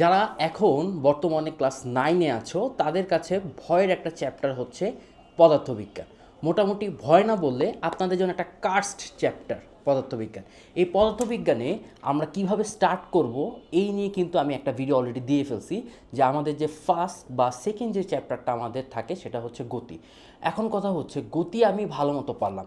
যারা এখন বর্তমানে ক্লাস নাইনে আছো, তাদের কাছে ভয়ের একটা চ্যাপ্টার হচ্ছে পদার্থবিজ্ঞান। মোটামুটি ভয় না বললে আপনাদের জন্য একটা কার্স্ট চ্যাপ্টার পদার্থবিজ্ঞান। এই পদার্থবিজ্ঞানে আমরা কীভাবে স্টার্ট করব, এই নিয়ে কিন্তু আমি একটা ভিডিও অলরেডি দিয়ে ফেলছি, যে আমাদের যে ফার্স্ট বা সেকেন্ড যে চ্যাপ্টারটা আমাদের থাকে, সেটা হচ্ছে গতি। এখন কথা হচ্ছে, গতি আমি ভালো মতো পারলাম।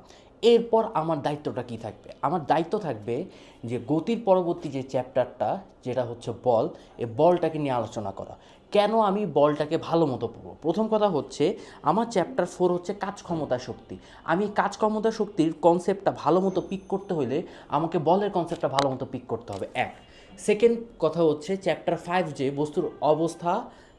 এরপর আমার দায়িত্বটা কি থাকবে? আমার দায়িত্ব থাকবে যে গতির পরবর্তী যে চ্যাপ্টারটা, যেটা হচ্ছে বল, এই বলটাকে নিয়ে আলোচনা করা। কেন আমি বলটাকে ভালো মতো পড়ব? প্রথম কথা হচ্ছে, আমার চ্যাপ্টার ফোর হচ্ছে কাজ ক্ষমতা শক্তি। আমি কাজ ক্ষমতা শক্তির কনসেপ্টটা ভালো মতো পিক করতে হলে আমাকে বলের কনসেপ্টটা ভালো মতো পিক করতে হবে। এক। সেকেন্ড কথা হচ্ছে, চ্যাপ্টার ফাইভ যে বস্তুর অবস্থা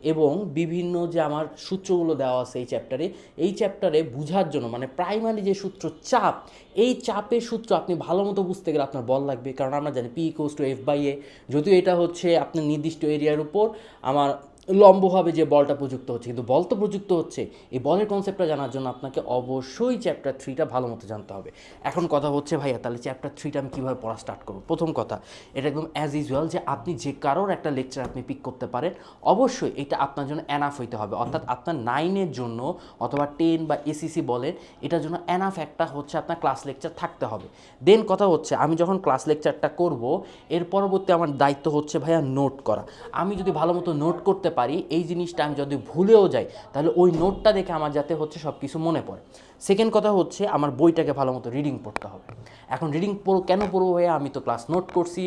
এবং বিভিন্ন যে আমার সূত্রগুলো দেওয়া আছে এই চ্যাপ্টারে এই চ্যাপ্টারে বুঝার জন্য মানে প্রাইমারি যে সূত্র চাপ, এই চাপের সূত্র আপনি ভালো মতো বুঝতে গেলে আপনার বল লাগবে। কারণ আমরা জানি P equals two F by A যদিও এটা হচ্ছে আপনার নির্দিষ্ট এরিয়ার উপর, আমার লম্বভাবে যে বলটা প্রযুক্ত হচ্ছে। কিন্তু বল তো প্রযুক্ত হচ্ছে। এই বলের কনসেপ্টটা জানার জন্য আপনাকে অবশ্যই চ্যাপ্টার থ্রিটা ভালো মতো জানতে হবে। এখন কথা হচ্ছে, ভাইয়া, তাহলে চ্যাপ্টার থ্রিটা আমি কীভাবে পড়া স্টার্ট করব? প্রথম কথা, এটা একদম অ্যাজ ইউজুয়াল যে আপনি যে কারোর একটা লেকচার আপনি পিক করতে পারেন, অবশ্যই এটা আপনার জন্য অ্যানাফ হইতে হবে। অর্থাৎ আপনার নাইনের জন্য অথবা টেন বা এসিসি বলেন এটার জন্য অ্যানাফ একটা হচ্ছে আপনার ক্লাস লেকচার থাকতে হবে। দেন কথা হচ্ছে, আমি যখন ক্লাস লেকচারটা করব, এর পরবর্তী আমার দায়িত্ব হচ্ছে, ভাইয়া নোট করা। আমি যদি ভালো মতো নোট করতে পারি, এই জিনিসটা আমি যদি ভুলেও যাই, তাহলে ওই নোটটা দেখে আমার যাতে হচ্ছে সব কিছু মনে পড়ে। সেকেন্ড কথা হচ্ছে, আমার বইটাকে ভালো মতো রিডিং পড়তে হবে। এখন রিডিং পড়ো, কেন পড়ব হয়ে আমি তো ক্লাস নোট করছি।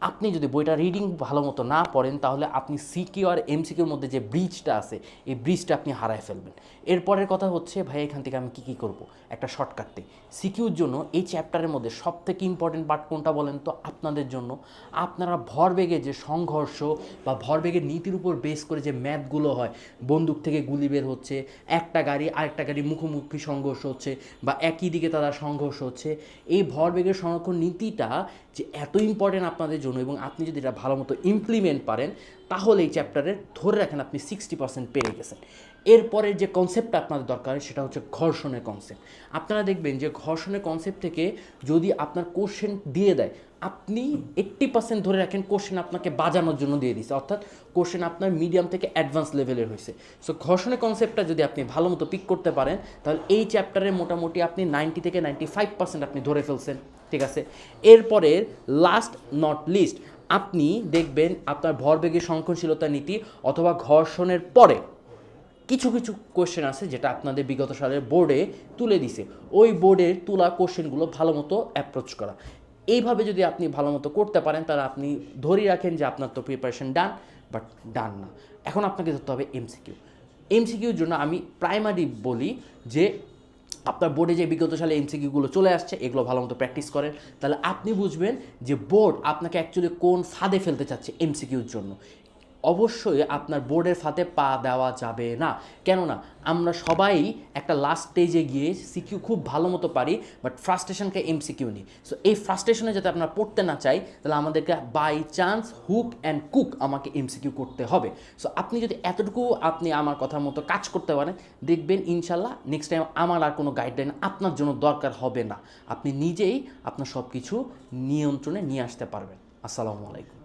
আপনি যদি বইটা রিডিং ভালো মতো না পড়েন, তাহলে আপনি সিকিউ আর এমসিকিউর মধ্যে যে ব্রিজটা আছে, এই ব্রিজটা আপনি হারায় ফেলবেন। এরপরের কথা হচ্ছে, ভাই, এখান থেকে আমি কী কী করব? একটা শর্টকাটতে সিকিউর জন্য এই চ্যাপ্টারের মধ্যে সব থেকে ইম্পর্টেন্ট পার্ট কোনটা বলেন তো? আপনাদের জন্য। আপনারা ভরবেগে যে সংঘর্ষ বা ভরবেগের নীতির উপর বেস করে যে ম্যাথগুলো হয়, বন্দুক থেকে গুলি বের হচ্ছে, একটা গাড়ি, আরেকটা গাড়ি মুখোমুখি সংঘর্ষ হচ্ছে বা একই দিকে তারা সংঘর্ষ হচ্ছে, এই ভরবেগের সংরক্ষণ নীতিটা যে এত ইম্পর্টেন্ট আপনাদের জন্য এবং আপনি যদি এটা ভালো মতো ইমপ্লিমেন্ট পারেন, তাহলে এই চ্যাপ্টারে ধরে রাখেন আপনি সিক্সটি পার্সেন্ট পেরে গেছেন। এরপরের যে কনসেপ্টটা আপনাদের দরকার, সেটা হচ্ছে ঘর্ষণের কনসেপ্ট আপনারা দেখবেন যে ঘর্ষণের কনসেপ্ট থেকে যদি আপনার কোশ্চেন দিয়ে দেয়, আপনি এইট্টি পার্সেন্ট ধরে রাখেন কোশ্চেন আপনাকে বাজানোর জন্য দিয়ে দিচ্ছে অর্থাৎ কোশ্চেন আপনার মিডিয়াম থেকে অ্যাডভান্স লেভেলের হয়েছে। সো ঘর্ষণের কনসেপ্টটা যদি আপনি ভালো মতো পিক করতে পারেন, তাহলে এই চ্যাপ্টারে মোটামুটি আপনি নাইনটি থেকে নাইনটি ফাইভ পার্সেন্ট আপনি ধরে ফেলছেন, ঠিক আছে? এরপরে লাস্ট নট লিস্ট আপনি দেখবেন আপনার ভরবেগের সংরক্ষণশীলতা নীতি অথবা ঘর্ষণের পরে কিছু কিছু কোশ্চেন আছে যেটা আপনাদের বিগত সালের বোর্ডে তুলে দিছে। ওই বোর্ডের তোলা কোশ্চেনগুলো ভালো মতো অ্যাপ্রোচ করা। এইভাবে যদি আপনি ভালো মতো করতে পারেন, তাহলে আপনি ধরে রাখেন যে আপনার তো প্রিপারেশন ডান বাট ডান না। এখন আপনাকে ধরতে হবে এমসিকিউ এমসিকিউর জন্য আমি প্রাইমারি বলি যে, আপনার বোর্ডে যে বিগত সালে এমসিকিউগুলো চলে আসছে, এগুলো ভালো মতো প্র্যাকটিস করেন। তাহলে আপনি বুঝবেন যে বোর্ড আপনাকে অ্যাকচুয়ালি কোন ফাঁদে ফেলতে চাচ্ছে এমসিকিউর জন্য। অবশ্যই আপনার বোর্ডের ফাতে পা দেওয়া যাবে না। কেননা, আমরা সবাই একটা লাস্ট স্টেজে গিয়ে সিকিউ খুব ভালো মতো পারি বাট ফ্রাস্ট্রেশনকে এম সিকিউ নিই। সো এই ফ্রাস্ট্রেশনে যাতে আপনারা পড়তে না চাই, তাহলে আমাদেরকে by chance hook and cook আমাকে এম সিকিউ করতে হবে। সো আপনি যদি এতটুকু আপনি আমার কথার মতো কাজ করতে পারেন, দেখবেন ইনশাল্লাহ নেক্সট টাইম আমার আর কোনো গাইডলাইন আপনার জন্য দরকার হবে না। আপনি নিজেই আপনার সব কিছু নিয়ন্ত্রণে নিয়ে আসতে পারবেন। আসসালামু আলাইকুম।